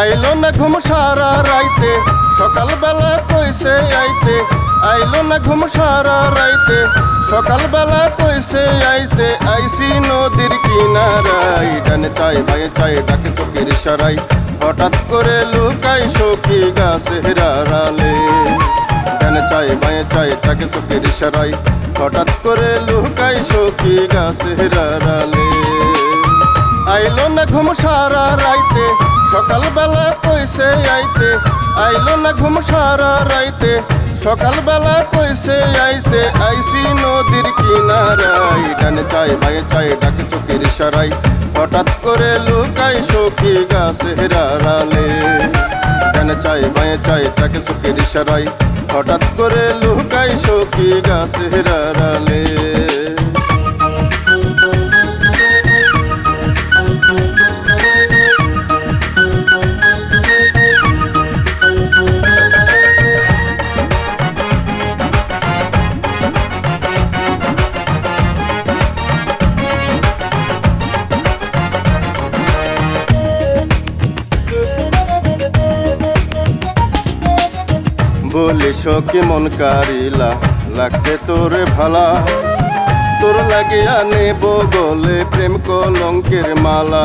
আইলো না ঘুম সারা রাইতে, সকালবেলা কইছে আইতে। আইলো না ঘুম সারা রাইতে, সকালবেলা কইছে আইতে। আইসি নদীর কিনারাই ডানে চাই বাই চাই ডাকে চোখের ইশারাই হঠাৎ করে লুকাই সখী গাছের আড়ালে ডানে চাই বাই চাই ডাকে চোখের ইশারাই হঠাৎ করে লুকাই সখী গাছের আড়ালে আইলো না ঘুম সারা রাইতে কইছে আইতে, আইলো না ঘুম সারা রাইতে। সকালবেলা কইছে আইতে আইসি নদীর কিনারাই ডানে চাই বায়ে চাই ডাকে চোখের সারাই হঠাৎ করে লুকাই সখী গাছের আড়ালে। ডানে চাই বায়ে চাই ডাকে চোখের সারাই হঠাৎ করে লুকাই সখী গাছের আড়ালে। বলে সখী মন কারিলা, লাগছে তোরে ভালা। তোর লাগিয়া নেব গলে প্রেম কলঙ্কের মালা।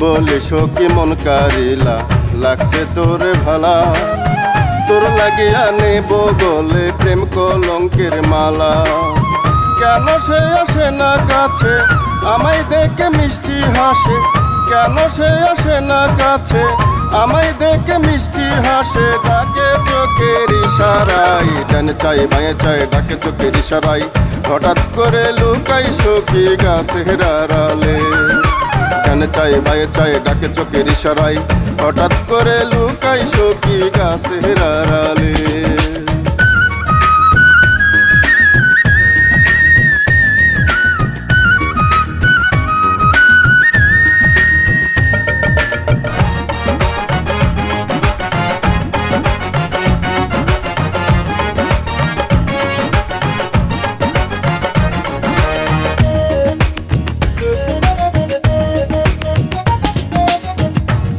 বলে সখী মন কারিলা, লাগছে তোরে ভালা। তোর লাগিয়া নেব গলে প্রেম কলঙ্কের মালা। কেন সে আসে না কাছে? আমায় দেখে মিষ্টি হাসে। কেন সে আসে না কাছে। আমায় দেখে মিষ্টি হাসে, ডাকে চোখের ইশারাই ডান চাই বাঁয়ে চাই, ডাকে চোখের ইশারাই হঠাৎ করে লুকাই সখী গাছের আড়ালে। কেন চাই বাঁয়ে চাই, ডাকে চোখের ইশারাই হঠাৎ করে লুকাই সখী গাছের আড়ালে।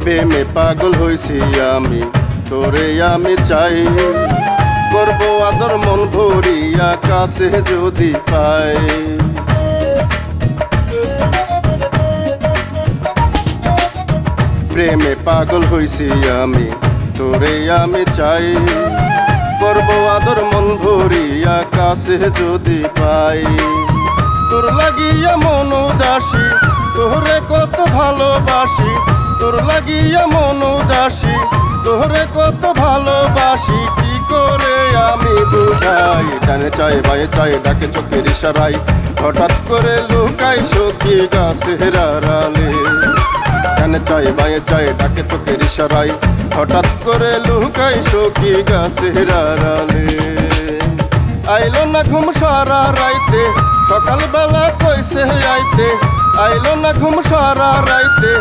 প্রেমে পাগল হইছি আমি, তোরে আমি চাই। করব আদর, মন ভরিয়া কাছে যদি পাই। প্রেমে পাগল হইছি আমি, তোরে আমি চাই। করব আদর, মন ভরিয়া কাছে যদি পাই। তোর লাগিয়া মন উদাসী, তোরে কত ভালোবাসি তোর লাগিয়া মন উদাসী, তোরে কত ভালোবাসি, কি করে আমি বুঝাই? জানে চাই বাই চাই ডাকে চোখের ইশারাই হঠাৎ করে লুকাই সখী গাছের আড়ালে জানে চাই বাই চাই ডাকে চোখের ইশারাই হঠাৎ করে লুকাই সখী গাছের আড়ালে আইলো না ঘুম সারা রাইতে, সকালবেলা কইছে আইতে আইলো না ঘুম সারা রাইতে।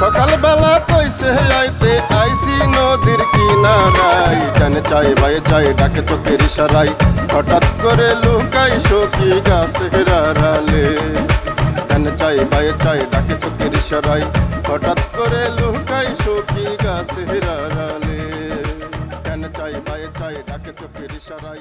সকালবেলা কইসে আইতে আইসি নদীর কিনারাই জানে চাই ভাই, চাই ডাকে চোখের ইশারাই হঠাৎ করে লুকাই সখি গাছের আড়ালে জানে চাই ভাই, চাই ডাকে চোখের ইশারাই হঠাৎ করে লুকাই সখি গাছের আড়ালে জানে চাই ভাই, চাই ডাকে চোখের ইশারাই